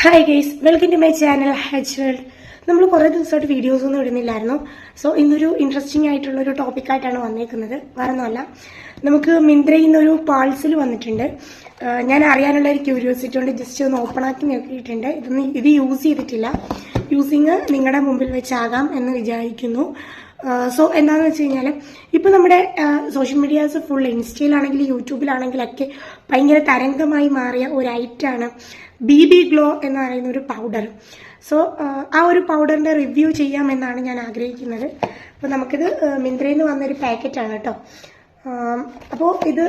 Hi guys welcome to my channel Hatch World നമ്മൾ കുറേ ദിവസമായിട്ട് വീഡിയോസ് ഒന്നും ഇടുന്നില്ലായിരുന്നു. സോ ഇന്നൊരു ഇൻട്രസ്റ്റിംഗ് ആയിട്ടുള്ള ഒരു ടോപ്പിക്കായിട്ടാണ് വന്നേക്കുന്നത്. വേറെ ഒന്നുമല്ല നമുക്ക് മിന്ത്രയിൽ നിന്നൊരു പാഴ്സൽ വന്നിട്ടുണ്ട്. ഞാൻ അറിയാനുള്ള ഒരു ക്യൂരിയോസിറ്റി കൊണ്ട് ജസ്റ്റ് ഒന്ന് ഓപ്പൺ ആക്കി നോക്കിയിട്ടുണ്ട്. ഇതൊന്നും ഇത് യൂസ് ചെയ്തിട്ടില്ല. യൂസിങ് നിങ്ങളുടെ മുമ്പിൽ വെച്ചാകാം എന്ന് വിചാരിക്കുന്നു. സോ എന്താന്ന് വെച്ച് കഴിഞ്ഞാൽ ഇപ്പൊ നമ്മുടെ സോഷ്യൽ മീഡിയാസ് ഫുൾ ഇൻസ്റ്റയിലാണെങ്കിൽ യൂട്യൂബിലാണെങ്കിലൊക്കെ ഭയങ്കര തരംഗമായി മാറിയ ഒരു ഐറ്റാണ് ബി ബി ഗ്ലോ എന്ന് പറയുന്ന ഒരു പൗഡർ സോ ആ ഒരു പൗഡറിന്റെ റിവ്യൂ ചെയ്യാമെന്നാണ് ഞാൻ ആഗ്രഹിക്കുന്നത്. അപ്പോൾ നമുക്കിത് മിന്ത്രയിൽ നിന്ന് വന്നൊരു പാക്കറ്റാണ് കേട്ടോ അപ്പോൾ ഇത്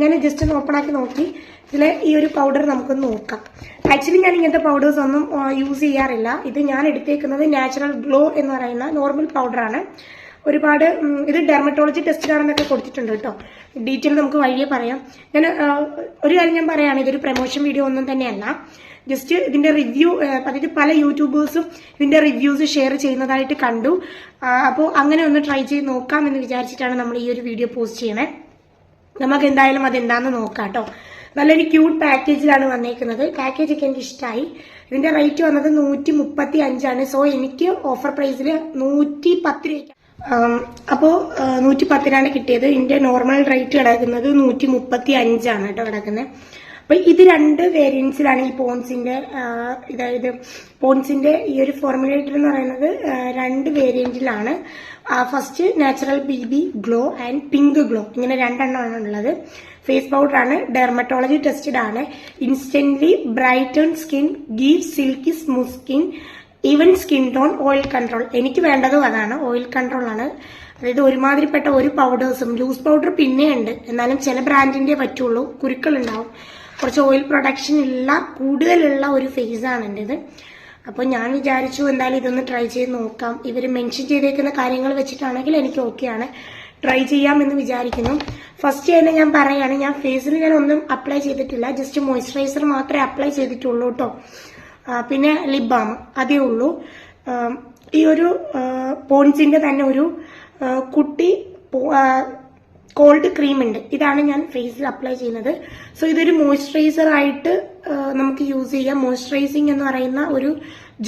ഞാൻ ജസ്റ്റ് ഒന്ന് ഓപ്പൺ ആക്കി നോക്കി. ഇതിലെ ഈ ഒരു പൗഡർ നമുക്കൊന്ന് നോക്കാം. ആക്ച്വലി ഞാൻ ഇങ്ങനത്തെ പൗഡേഴ്സ് ഒന്നും യൂസ് ചെയ്യാറില്ല. ഇത് ഞാൻ എടുത്തേക്കുന്നത് നാച്ചുറൽ ഗ്ലോ എന്ന് പറയുന്ന നോർമൽ പൗഡറാണ് ഒരുപാട് ഇത് ഡെർമറ്റോളജി ടെസ്റ്റിലാണെന്നൊക്കെ കൊടുത്തിട്ടുണ്ട് കേട്ടോ. ഡീറ്റെയിൽ നമുക്ക് വഴിയെ പറയാം. ഞാൻ ഒരു കാര്യം ഞാൻ പറയാണ് ഇതൊരു പ്രൊമോഷൻ വീഡിയോ ഒന്നും തന്നെയല്ല. ജസ്റ്റ് ഇതിന്റെ റിവ്യൂ അതായത് പല യൂട്യൂബേഴ്സും ഇതിന്റെ റിവ്യൂസ് ഷെയർ ചെയ്യുന്നതായിട്ട് കണ്ടു. അപ്പോൾ അങ്ങനെ ഒന്ന് ട്രൈ ചെയ്ത് നോക്കാം എന്ന് വിചാരിച്ചിട്ടാണ് നമ്മൾ ഈ ഒരു വീഡിയോ പോസ്റ്റ് ചെയ്യണേ. നമുക്ക് എന്തായാലും അതെന്താന്ന് നോക്കാം കേട്ടോ നല്ലൊരു ക്യൂട്ട് പാക്കേജിലാണ് വന്നേക്കുന്നത്. പാക്കേജ് ഒക്കെ എനിക്ക് ഇഷ്ടമായി ഇതിന്റെ റേറ്റ് വന്നത് നൂറ്റി മുപ്പത്തി അഞ്ചാണ് സോ എനിക്ക് ഓഫർ പ്രൈസിൽ നൂറ്റി പത്ത് രൂപയ്ക്ക്. അപ്പോൾ നൂറ്റി പത്തിനാണ് കിട്ടിയത്. ഇതിന്റെ നോർമൽ റേറ്റ് കിടക്കുന്നത് നൂറ്റി മുപ്പത്തി അഞ്ചാണ് കേട്ടോ കിടക്കുന്നത് അപ്പൊ ഇത് രണ്ട് വേരിയൻസിലാണ് ഈ പോൺസിന്റെ അതായത് പോൺസിന്റെ ഈ ഒരു ഫോർമുലേറ്റർ എന്ന് പറയുന്നത് രണ്ട് വേരിയന്റിലാണ് first natural B B glow and pink glow ഇങ്ങനെ രണ്ടെണ്ണമാണ് ഉള്ളത്. ഫേസ് പൗഡർ ആണ് ഡെർമറ്റോളജി ടെസ്റ്റഡ് ആണ്. Instantly brighten skin give silky smooth skin even skin tone oil control എനിക്ക് വേണ്ടതും അതാണ് ഓയിൽ കൺട്രോൾ ആണ്. അതായത് ഒരുമാതിരിപ്പെട്ട ഒരു പൗഡേഴ്സും ലൂസ് പൗഡർ പിന്നെയുണ്ട്. എന്നാലും ചില ബ്രാൻഡിന്റെ പറ്റുള്ളൂ. കുരുക്കൾ ഉണ്ടാവും. കുറച്ച് ഓയിൽ പ്രൊഡക്ഷൻ ഉള്ള കൂടുതലുള്ള ഒരു ഫേസ് ആണ് എന്റെത് അപ്പോൾ ഞാൻ വിചാരിച്ചു എന്തായാലും ഇതൊന്ന് ട്രൈ ചെയ്ത് നോക്കാം. ഇവർ മെൻഷൻ ചെയ്തേക്കുന്ന കാര്യങ്ങൾ വെച്ചിട്ടാണെങ്കിൽ എനിക്ക് ഓക്കെയാണ് ട്രൈ ചെയ്യാമെന്ന് വിചാരിക്കുന്നു. ഫസ്റ്റ് തന്നെ ഞാൻ പറയുകയാണ് ഞാൻ ഫേസിൽ ഞാൻ ഒന്നും അപ്ലൈ ചെയ്തിട്ടില്ല. ജസ്റ്റ് മോയ്സ്ചറൈസർ മാത്രമേ അപ്ലൈ ചെയ്തിട്ടുള്ളൂ കേട്ടോ പിന്നെ ലിപ് ബാം അതേ ഉള്ളൂ. ഈ ഒരു പോൺസിന്റെ തന്നെ ഒരു കുട്ടി കോൾഡ് ക്രീം ഉണ്ട് ഇതാണ് ഞാൻ ഫേസിൽ അപ്ലൈ ചെയ്യുന്നത്. സോ ഇതൊരു മോയ്സ്ചറൈസർ ആയിട്ട് നമുക്ക് യൂസ് ചെയ്യാം. മോയ്സ്ചറൈസിങ് എന്ന് പറയുന്ന ഒരു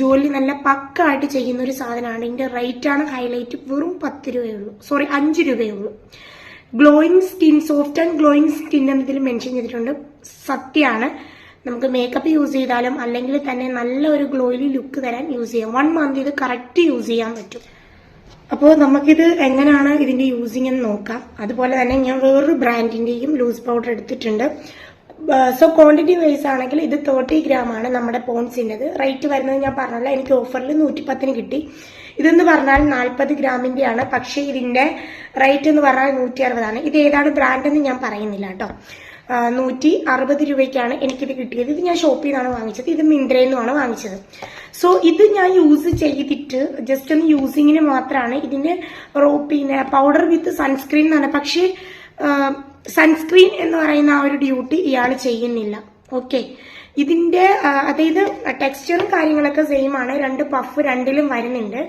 ജോലി നല്ല പക്കായിട്ട് ചെയ്യുന്ന ഒരു സാധനമാണ്. ഇതിന്റെ റേറ്റ് ആണ് ഹൈലൈറ്റ് വെറും പത്ത് രൂപയേ ഉള്ളൂ. സോറി അഞ്ച് രൂപയേ ഉള്ളൂ. Glowing skin soft and glowing skin എന്ന് ഇതിൽ മെൻഷൻ ചെയ്തിട്ടുണ്ട്. സത്യമാണ്. നമുക്ക് മേക്കപ്പ് യൂസ് ചെയ്താലും അല്ലെങ്കിൽ തന്നെ നല്ല ഒരു ഗ്ലോയിലി ലുക്ക് തരാൻ യൂസ് ചെയ്യാം. വൺ മന്ത് ഇത് കറക്റ്റ് യൂസ് ചെയ്യാൻ പറ്റും. അപ്പോൾ നമുക്കിത് എങ്ങനെയാണ് ഇതിന്റെ യൂസിങ് എന്ന് നോക്കാം. അതുപോലെ തന്നെ ഞാൻ വേറൊരു ബ്രാൻഡിന്റെയും ലൂസ് പൗഡർ എടുത്തിട്ടുണ്ട്. സോ ക്വാണ്ടിറ്റി വൈസ് ആണെങ്കിൽ ഇത് തേർട്ടി ഗ്രാം ആണ് നമ്മുടെ പോൺസിന്റെത് റേറ്റ് വരുന്നത് ഞാൻ പറഞ്ഞല്ലോ എനിക്ക് ഓഫറിൽ നൂറ്റിപ്പത്തിന് കിട്ടി. ഇതെന്ന് പറഞ്ഞാൽ നാൽപ്പത് ഗ്രാമിന്റെയാണ് പക്ഷേ ഇതിന്റെ റേറ്റ് എന്ന് പറഞ്ഞാൽ നൂറ്റി അറുപതാണ് ഇത് ഏതാണ് ബ്രാൻഡ് എന്ന് ഞാൻ പറയുന്നില്ല കേട്ടോ. നൂറ്റി അറുപത് രൂപയ്ക്കാണ് എനിക്കിത് കിട്ടിയത്. ഇത് ഞാൻ ഷോപ്പിൽ നിന്നാണ് വാങ്ങിച്ചത്. ഇത് മിന്ത്രയിൽ നിന്നുമാണ് വാങ്ങിച്ചത്. സോ ഇത് ഞാൻ യൂസ് ചെയ്തിട്ട് ജസ്റ്റ് ഒന്ന് യൂസിങ്ങിന് മാത്രമാണ് ഇതിന്റെ റോ പിന്നെ പൗഡർ വിത്ത് സൺസ്ക്രീൻ എന്നാണ്. പക്ഷേ സൺസ്ക്രീൻ എന്ന് പറയുന്ന ആ ഒരു ഡ്യൂട്ടി ഇയാൾ ചെയ്യുന്നില്ല. ഓക്കെ ഇതിന്റെ അതായത് ടെക്സ്ചറും കാര്യങ്ങളൊക്കെ സെയിം ആണ്. രണ്ട് പഫ് രണ്ടിലും വരുന്നുണ്ട്.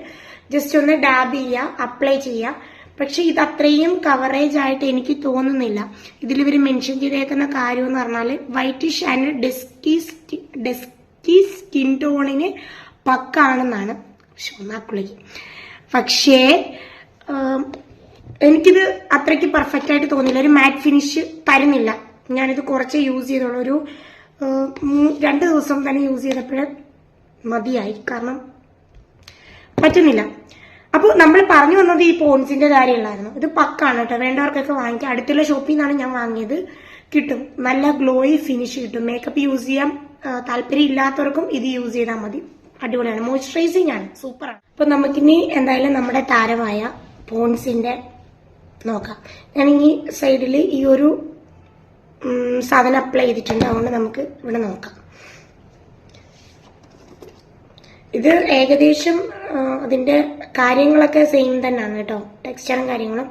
ജസ്റ്റ് ഒന്ന് ഡാബ് ചെയ്യുക അപ്ലൈ ചെയ്യുക പക്ഷെ ഇത് അത്രയും കവറേജ് ആയിട്ട് എനിക്ക് തോന്നുന്നില്ല. ഇതിൽ ഇവർ മെൻഷൻ ചെയ്തേക്കുന്ന കാര്യം എന്ന് പറഞ്ഞാൽ whitish and dusky dusky skin ടോണിന് പക്കാണെന്നാണ്. ഷോന്നാക്കുളിക്ക് പക്ഷേ എനിക്കിത് അത്രയ്ക്ക് പെർഫെക്റ്റ് ആയിട്ട് തോന്നില്ല. ഒരു മാറ്റ് ഫിനിഷ് തരുന്നില്ല. ഞാനിത് കുറച്ച് യൂസ് ചെയ്തോളൂ ഒരു രണ്ട് ദിവസം തന്നെ യൂസ് ചെയ്തപ്പോഴേ മതിയായി. കാരണം പറ്റുന്നില്ല. അപ്പോൾ നമ്മൾ പറഞ്ഞു വന്നത് ഈ പോൺസിന്റെ കാര്യമുള്ളായിരുന്നു ഇത് പക്കാണ് കേട്ടോ. വേണ്ടവർക്കൊക്കെ വാങ്ങിക്കാം. അടുത്തുള്ള ഷോപ്പിൽ നിന്നാണ് ഞാൻ വാങ്ങിയത്. കിട്ടും. നല്ല ഗ്ലോയി ഫിനിഷ് കിട്ടും. മേക്കപ്പ് യൂസ് ചെയ്യാൻ താല്പര്യം ഇല്ലാത്തവർക്കും ഇത് യൂസ് ചെയ്താൽ മതി. അടിപൊളിയാണ്. മോയ്സ്ചറൈസിങ് ആണ്. സൂപ്പറാണ് അപ്പൊ നമുക്കിനി എന്തായാലും നമ്മുടെ താരമായ പോൺസിന്റെ നോക്കാം. ഈ സൈഡിൽ ഈ ഒരു സാധനം അപ്ലൈ ചെയ്തിട്ടുണ്ട്. അതുകൊണ്ട് നമുക്ക് ഇവിടെ നോക്കാം. ഇത് ഏകദേശം അതിന്റെ കാര്യങ്ങളൊക്കെ സെയിം തന്നെയാണ് കേട്ടോ. ടെക്സ്ചറും കാര്യങ്ങളും.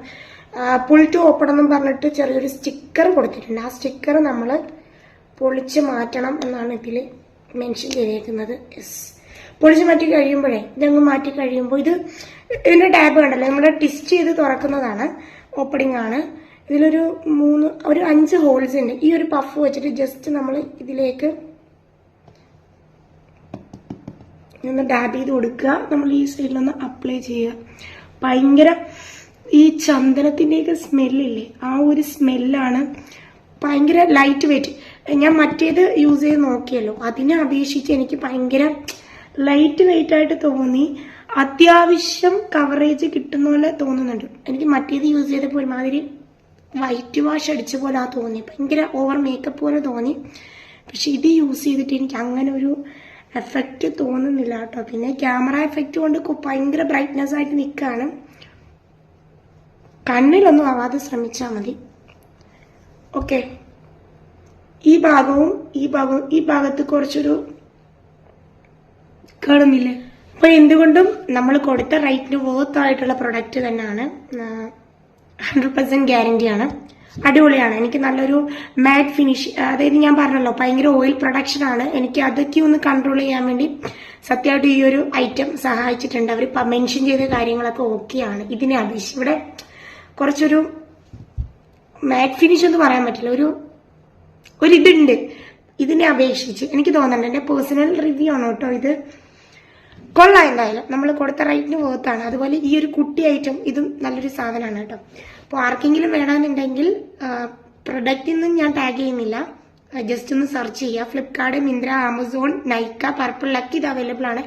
പുൾ ടു ഓപ്പൺ എന്നും പറഞ്ഞിട്ട് ചെറിയൊരു സ്റ്റിക്കർ കൊടുത്തിട്ടുണ്ട്. ആ സ്റ്റിക്കർ നമ്മൾ പൊളിച്ച് മാറ്റണം എന്നാണ് ഇതിൽ മെൻഷൻ ചെയ്തേക്കുന്നത്. യെസ് പൊളിച്ച് മാറ്റി കഴിയുമ്പോഴേ ഇതങ്ങ് മാറ്റി കഴിയുമ്പോൾ ഇത് ഇതിന്റെ ടാബ് കണ്ടല്ലോ. നമ്മൾ ടിസ്റ്റ് ചെയ്ത് തുറക്കുന്നതാണ്. ഓപ്പണിംഗ് ആണ്. ഇതിലൊരു മൂന്ന് ഒരു അഞ്ച് ഹോൾസ് ഉണ്ട് ഈ ഒരു പഫ് വെച്ചിട്ട് ജസ്റ്റ് നമ്മൾ ഇതിലേക്ക് ഒന്ന് ഡാബ് ചെയ്ത് കൊടുക്കുക. നമ്മൾ ഈ സൈഡിലൊന്ന് അപ്ലൈ ചെയ്യുക. ഭയങ്കര ഈ ചന്ദനത്തിന്റെയൊക്കെ സ്മെല്ലില്ലേ ആ ഒരു സ്മെല്ലാണ് ഭയങ്കര ലൈറ്റ് വെയിറ്റ് ഞാൻ മറ്റേത് യൂസ് ചെയ്ത് നോക്കിയല്ലോ. അതിനെ അപേക്ഷിച്ച് എനിക്ക് ഭയങ്കര ലൈറ്റ് വെയിറ്റ് ആയിട്ട് തോന്നി. അത്യാവശ്യം കവറേജ് കിട്ടുന്ന പോലെ തോന്നുന്നുണ്ട്. എനിക്ക് മറ്റേത് യൂസ് ചെയ്തപ്പോൾ ഒരുമാതിരി വൈറ്റ് വാഷ് അടിച്ച പോലെ ആ തോന്നി. ഭയങ്കര ഓവർ മേക്കപ്പ് പോലെ തോന്നി. പക്ഷെ ഇത് യൂസ് ചെയ്തിട്ട് എനിക്ക് അങ്ങനെ ഒരു എഫക്റ്റ് തോന്നുന്നില്ല കേട്ടോ. പിന്നെ ക്യാമറ എഫക്റ്റ് കൊണ്ട് ഭയങ്കര ബ്രൈറ്റ്നെസ് ആയിട്ട് നിൽക്കുകയാണ് കണ്ണിലൊന്നും ആവാതെ ശ്രമിച്ചാൽ മതി. ഓക്കെ ഈ ഭാഗവും ഈ ഭാഗവും ഈ ഭാഗത്ത് കുറച്ചൊരു കാണുന്നില്ലേ അപ്പൊ എന്തുകൊണ്ടും നമ്മൾ കൊടുത്ത റേറ്റിന് വർത്ത് ആയിട്ടുള്ള പ്രൊഡക്റ്റ് തന്നെയാണ്. ഹൺഡ്രഡ് പെർസെന്റ് ഗ്യാരണ്ടി ആണ്. അടിപൊളിയാണ്. എനിക്ക് നല്ലൊരു മാറ്റ് ഫിനിഷ് അതായത് ഞാൻ പറഞ്ഞല്ലോ ഭയങ്കര ഓയിൽ പ്രൊഡക്ഷൻ ആണ്. എനിക്ക് അതൊക്കെ ഒന്ന് കൺട്രോൾ ചെയ്യാൻ വേണ്ടി സത്യമായിട്ട് ഈ ഒരു ഐറ്റം സഹായിച്ചിട്ടുണ്ട്. അവർ മെൻഷൻ ചെയ്ത കാര്യങ്ങളൊക്കെ ഓക്കെയാണ് ഇതിനെ അപേക്ഷിച്ച് ഇവിടെ കുറച്ചൊരു മാറ്റ് ഫിനിഷ് എന്ന് പറയാൻ പറ്റില്ല. ഒരു ഒരു ഇതുണ്ട് ഇതിനെ അപേക്ഷിച്ച് എനിക്ക് തോന്നുന്നുണ്ട്. എന്റെ പേഴ്സണൽ റിവ്യൂ ആണ് കേട്ടോ ഇത്? കൊള്ളാം എന്തായാലും. നമ്മൾ കൊടുത്ത റേറ്റിന് വേർത്താണ് അതുപോലെ ഈ ഒരു കുട്ടി ഐറ്റം ഇതും നല്ലൊരു സാധനമാണ് കേട്ടോ. അപ്പോൾ ആർക്കെങ്കിലും വേണമെന്നുണ്ടെങ്കിൽ പ്രൊഡക്റ്റിൽ ഞാൻ ടാഗ് ചെയ്യുന്നില്ല. ജസ്റ്റ് ഒന്ന് സെർച്ച് ചെയ്യുക Flipkart Myntra Amazon Nykaa Purplle luck ഇത് അവൈലബിൾ ആണ്.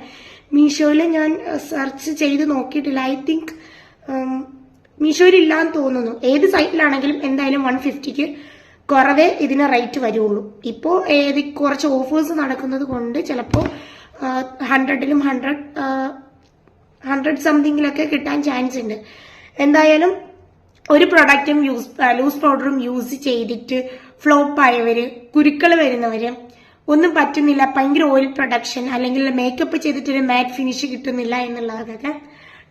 മീഷോയിൽ ഞാൻ സെർച്ച് ചെയ്ത് നോക്കിയിട്ടില്ല. ഐ തിങ്ക് മീഷോയിൽ ഇല്ലാന്ന് തോന്നുന്നു. ഏത് സൈറ്റിലാണെങ്കിലും എന്തായാലും വൺ ഫിഫ്റ്റിക്ക് കുറവേ ഇതിന് റേറ്റ് വരുള്ളൂ. ഇപ്പോൾ ഏത് കുറച്ച് ഓഫേഴ്സ് നടക്കുന്നത് കൊണ്ട് ചിലപ്പോൾ ഹൺഡ്രഡിലും ഹൺഡ്രഡ് ഹൺഡ്രഡ് സംതിങ്ങിലൊക്കെ കിട്ടാൻ ചാൻസ് ഉണ്ട്. എന്തായാലും ഒരു പ്രൊഡക്റ്റും യൂസ് ലൂസ് പൗഡറും യൂസ് ചെയ്തിട്ട് ഫ്ലോപ്പ് ആയവര് കുരുക്കൾ വരുന്നവര് ഒന്നും പറ്റുന്നില്ല. ഭയങ്കര ഓയിൽ പ്രൊഡക്ഷൻ അല്ലെങ്കിൽ മേക്കപ്പ് ചെയ്തിട്ടൊരു മാറ്റ് ഫിനിഷ് കിട്ടുന്നില്ല എന്നുള്ളവർക്കൊക്കെ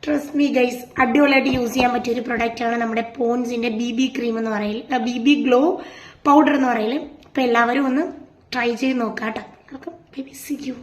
ട്രസ്റ്റ് മീ ഗൈസ് അടിപൊളിയായിട്ട് യൂസ് ചെയ്യാൻ പറ്റിയ ഒരു പ്രൊഡക്റ്റ് ആണ് നമ്മുടെ പോൺസിന്റെ ബി ബി ക്രീം എന്ന് പറയൽ ബി ബി ഗ്ലോ പൗഡർ എന്ന് പറയൽ. അപ്പൊ എല്ലാവരും ഒന്ന് ട്രൈ ചെയ്ത് നോക്കാം കേട്ടോ യു